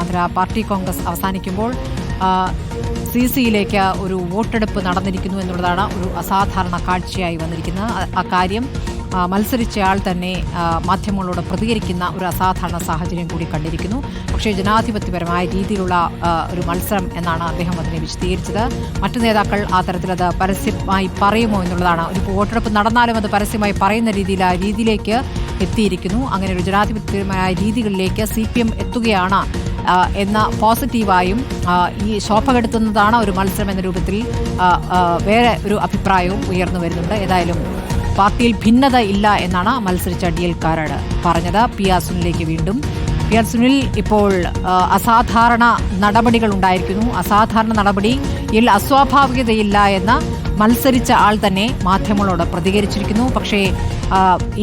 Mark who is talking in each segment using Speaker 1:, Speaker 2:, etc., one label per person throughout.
Speaker 1: Andhra party Congress അവസാനിക്കുമ്പോൾ C സിയിലേക്ക് ഒരു വോട്ടെടുപ്പ് നടന്നിരിക്കുന്നു എന്നുള്ളതാണ് ഒരു അസാധാരണ കാഴ്ചയായി വന്നിരിക്കുന്നത്. അക്കാര്യം മത്സരിച്ചയാൾ തന്നെ മാധ്യമങ്ങളോട് പ്രതികരിക്കുന്ന ഒരു അസാധാരണ സാഹചര്യം കൂടി കണ്ടിരിക്കുന്നു. പക്ഷേ ജനാധിപത്യപരമായ രീതിയിലുള്ള ഒരു മത്സരം എന്നാണ് അദ്ദേഹം അതിനെ വിശദീകരിച്ചത്. മറ്റു നേതാക്കൾ ആ തരത്തിലത് പരസ്യമായി പറയുമോ എന്നുള്ളതാണ്. ഒരു വോട്ടെടുപ്പ് നടന്നാലും അത് പരസ്യമായി പറയുന്ന രീതിയിൽ ആ രീതിയിലേക്ക് എത്തിയിരിക്കുന്നു. അങ്ങനെ ഒരു ജനാധിപത്യപരമായ രീതികളിലേക്ക് സി പി എം എത്തുകയാണ് എന്ന പോസിറ്റീവായും ഈ ശോഭ കെടുത്തുന്നതാണ് ഒരു മത്സരം എന്ന രൂപത്തിൽ വേറെ ഒരു അഭിപ്രായവും ഉയർന്നു വരുന്നുണ്ട്. ഏതായാലും പാർട്ടിയിൽ ഭിന്നത ഇല്ല എന്നാണ് മത്സരിച്ച ഡി എൽ കാരാട് പറഞ്ഞത്. പി ആർ സുനിലേക്ക് വീണ്ടും. പി ആർ സുനിൽ ഇപ്പോൾ അസാധാരണ നടപടികൾ ഉണ്ടായിരിക്കുന്നു. അസാധാരണ നടപടിയിൽ അസ്വാഭാവികതയില്ല എന്ന് മത്സരിച്ച ആൾ തന്നെ മാധ്യമങ്ങളോട് പ്രതികരിച്ചിരിക്കുന്നു. പക്ഷേ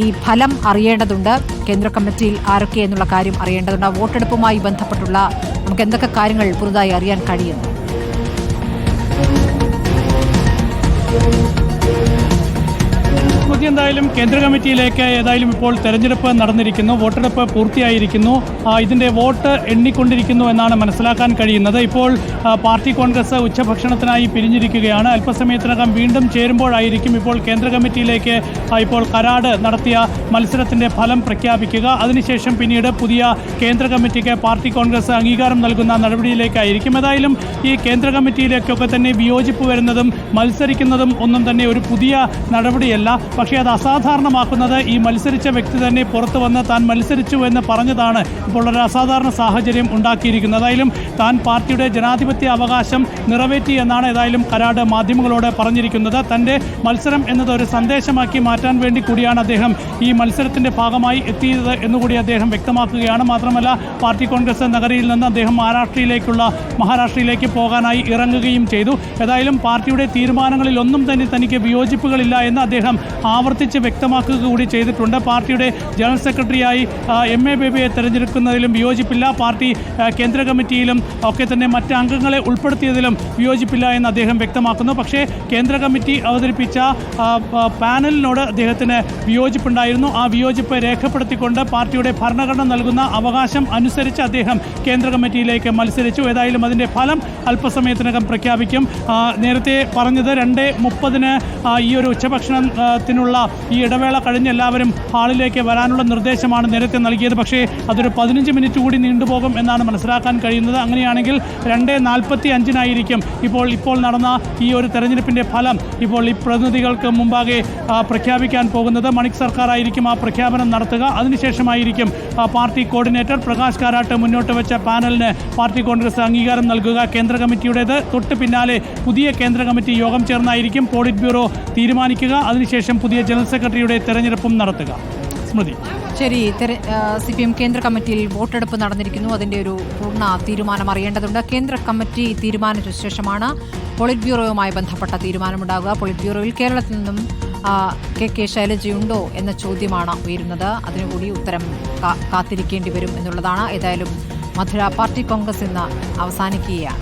Speaker 1: ഈ ഫലം അറിയേണ്ടതുണ്ട്. കേന്ദ്ര കമ്മിറ്റിയിൽ ആരൊക്കെ എന്നുള്ള കാര്യം അറിയേണ്ടതുണ്ട്. വോട്ടെടുപ്പുമായി ബന്ധപ്പെട്ടുള്ള നമുക്ക് എന്തൊക്കെ കാര്യങ്ങൾ പുതുതായി അറിയാൻ കഴിയുന്നു?
Speaker 2: സ്മൃതി എന്തായാലും കേന്ദ്ര കമ്മിറ്റിയിലേക്ക് ഏതായാലും ഇപ്പോൾ തെരഞ്ഞെടുപ്പ് നടന്നിരിക്കുന്നു. വോട്ടെടുപ്പ് പൂർത്തിയായിരിക്കുന്നു. ഇതിന്റെ വോട്ട് എണ്ണിക്കൊണ്ടിരിക്കുന്നു എന്നാണ് മനസ്സിലാക്കാൻ കഴിയുന്നത്. ഇപ്പോൾ പാർട്ടി കോൺഗ്രസ് ഉച്ചഭക്ഷണത്തിനായി പിരിഞ്ഞിരിക്കുകയാണ്. അല്പസമയത്തിനകം വീണ്ടും ചേരുമ്പോഴായിരിക്കും ഇപ്പോൾ കേന്ദ്ര കമ്മിറ്റിയിലേക്ക് ഇപ്പോൾ കരാട് നടത്തിയ മത്സരത്തിന്റെ ഫലം പ്രഖ്യാപിക്കുക. അതിനുശേഷം പിന്നീട് പുതിയ കേന്ദ്ര കമ്മിറ്റിക്ക് പാർട്ടി കോൺഗ്രസ് അംഗീകാരം നൽകുന്ന നടപടിയിലേക്കായിരിക്കും. ഏതായാലും ഈ കേന്ദ്ര കമ്മിറ്റിയിലേക്കൊക്കെ തന്നെ വിയോജിപ്പ് വരുന്നതും മത്സരിക്കുന്നതും ഒന്നും തന്നെ ഒരു പുതിയ നടപടിയല്ല. പക്ഷേ അത് അസാധാരണമാക്കുന്നത് ഈ മത്സരിച്ച വ്യക്തി തന്നെ പുറത്തു വന്ന് താൻ മത്സരിച്ചു എന്ന് പറഞ്ഞതാണ് ഇപ്പോൾ ഒരു അസാധാരണ സാഹചര്യം ഉണ്ടാക്കിയിരിക്കുന്നത്. ഏതായാലും താൻ പാർട്ടിയുടെ ജനാധിപത്യ അവകാശം നിറവേറ്റി എന്നാണ് ഏതായാലും കരാട് മാധ്യമങ്ങളോട് പറഞ്ഞിരിക്കുന്നത്. തന്റെ മത്സരം എന്നത് ഒരു സന്ദേശമാക്കി മാറ്റാൻ വേണ്ടി കൂടിയാണ് അദ്ദേഹം ഈ മത്സരത്തിന്റെ ഭാഗമായി എത്തിയത് എന്നുകൂടി അദ്ദേഹം വ്യക്തമാക്കുകയാണ്. മാത്രമല്ല പാർട്ടി കോൺഗ്രസ് നഗരിയിൽ നിന്ന് അദ്ദേഹം മഹാരാഷ്ട്രയിലേക്കുള്ള മഹാരാഷ്ട്രയിലേക്ക് പോകാനായി ഇറങ്ങുകയും ചെയ്തു. ഏതായാലും പാർട്ടിയുടെ തീരുമാനങ്ങളിൽ ഒന്നും തന്നെ തനിക്ക് വിയോജിപ്പുകളില്ല എന്ന് അദ്ദേഹം ആവർത്തിച്ച് വ്യക്തമാക്കുക കൂടി ചെയ്തിട്ടുണ്ട്. പാർട്ടിയുടെ ജനറൽ സെക്രട്ടറിയായി എം. എ. ബേബിയെ തെരഞ്ഞെടുക്കുന്നതിലും വിയോജിപ്പില്ല. പാർട്ടി കേന്ദ്ര കമ്മിറ്റിയിലും ഒക്കെ തന്നെ മറ്റ് അംഗങ്ങളെ ഉൾപ്പെടുത്തിയതിലും വിയോജിപ്പില്ല എന്ന് അദ്ദേഹം വ്യക്തമാക്കുന്നു. പക്ഷേ കേന്ദ്ര കമ്മിറ്റി അവതരിപ്പിച്ച പാനലിനോട് അദ്ദേഹത്തിന് വിയോജിപ്പുണ്ടായിരുന്നു. ആ വിയോജിപ്പ് രേഖപ്പെടുത്തിക്കൊണ്ട് പാർട്ടിയുടെ ഭരണഘടന നൽകുന്ന അവകാശം അനുസരിച്ച് അദ്ദേഹം കേന്ദ്ര കമ്മിറ്റിയിലേക്ക് മത്സരിച്ചു. ഏതായാലും അതിന്റെ ഫലം അല്പസമയത്തിനകം പ്രഖ്യാപിക്കും. നേരത്തെ പറഞ്ഞത് രണ്ട് മുപ്പതിന് ഈ ഒരു ഉച്ചഭക്ഷണത്തിനുള്ള ഈ ഇടവേള കഴിഞ്ഞ് എല്ലാവരും ഹാളിലേക്ക് വരാനുള്ള നിർദ്ദേശമാണ് നേരത്തെ നൽകിയത്. പക്ഷേ അതൊരു പതിനഞ്ച് മിനിറ്റ് കൂടി നീണ്ടുപോകും എന്നാണ് മനസ്സിലാക്കാൻ കഴിയുന്നത്. അങ്ങനെയാണെങ്കിൽ രണ്ട് നാൽപ്പത്തി അഞ്ചിനായിരിക്കും ഇപ്പോൾ ഇപ്പോൾ നടന്ന ഈ ഒരു തെരഞ്ഞെടുപ്പിന്റെ ഫലം ഇപ്പോൾ ഈ പ്രതിനിധികൾക്ക് മുമ്പാകെ പ്രഖ്യാപിക്കാൻ പോകുന്നത്. മണിക് സർക്കാർ ആയിരിക്കും ആ പ്രഖ്യാപനം നടത്തുക. അതിനുശേഷമായിരിക്കും പാർട്ടി കോർഡിനേറ്റർ പ്രകാശ് കാരാട്ട് മുന്നോട്ട് വെച്ച പാനലിന് പാർട്ടി കോൺഗ്രസ് അംഗീകാരം നൽകുക. കേന്ദ്ര കമ്മിറ്റിയുടേത്. തൊട്ട് പിന്നാലെ പുതിയ കേന്ദ്ര കമ്മിറ്റി യോഗം ചേർന്നായിരിക്കും. പോളിറ്റ് ബ്യൂറോ തീരുമാനിക്കുക. അതിനുശേഷം പുതിയ ജനറൽ സെക്രട്ടറിയുടെ തെരഞ്ഞെടുപ്പും നടത്തുക. സ്മൃതി.
Speaker 1: ശരി സി പി എം കേന്ദ്ര കമ്മിറ്റിയിൽ വോട്ടെടുപ്പ് നടന്നിരിക്കുന്നു. അതിന്റെ ഒരു പൂർണ തീരുമാനം അറിയേണ്ടതുണ്ട്. കേന്ദ്ര കമ്മിറ്റി തീരുമാനിച്ച ശേഷമാണ് പോളിറ്റ് ബ്യൂറോയുമായി ബന്ധപ്പെട്ട തീരുമാനമുണ്ടാകുക പോളിറ്റ് ബ്യൂറോയിൽ കേരളത്തിൽ നിന്നും കെ കെ ശൈലജയുണ്ടോ എന്ന ചോദ്യമാണ് ഉയരുന്നത്. അതിനുകൂടി ഉത്തരം കാത്തിരിക്കേണ്ടി വരും എന്നുള്ളതാണ്. ഏതായാലും മധുര പാർട്ടി കോൺഗ്രസ് ഇന്ന് അവസാനിക്കുകയാണ്.